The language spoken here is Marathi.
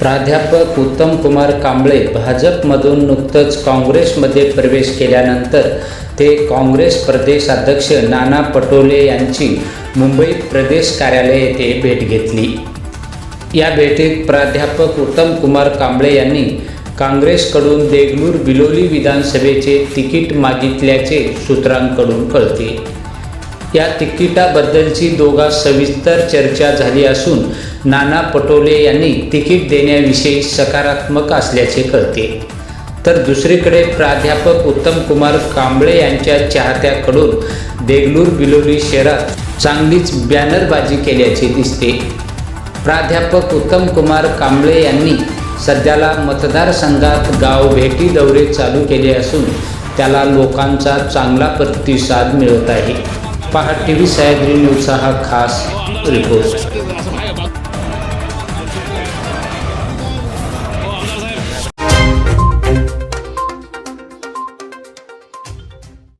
प्राध्यापक उत्तम कुमार कांबळे भाजपमधून नुकतंच काँग्रेसमध्ये प्रवेश केल्यानंतर ते काँग्रेस प्रदेशाध्यक्ष नाना पटोले यांची मुंबईत प्रदेश कार्यालय येथे भेट घेतली. या भेटीत प्राध्यापक उत्तम कुमार कांबळे यांनी काँग्रेसकडून देगलूर बिलोली विधानसभेचे तिकीट मागितल्याचे सूत्रांकडून कळते. या तिकिटाबद्दलची दोघा सविस्तर चर्चा झाली असून नाना पटोले यांनी तिकीट देण्याविषयी सकारात्मक असल्याचे कळते. तर दुसरीकडे प्राध्यापक उत्तम कुमार कांबळे यांच्या चाहत्याकडून देगलूर बिलोली शहरात चांगलीच बॅनरबाजी केल्याचे दिसते. प्राध्यापक उत्तम कुमार कांबळे यांनी सध्याला मतदारसंघात गाव भेटी दौरे चालू केले असून त्याला लोकांचा चांगला प्रतिसाद मिळत आहे. पहा टी व्ही सह्याद्री न्यूजचा हा खास रिपोर्ट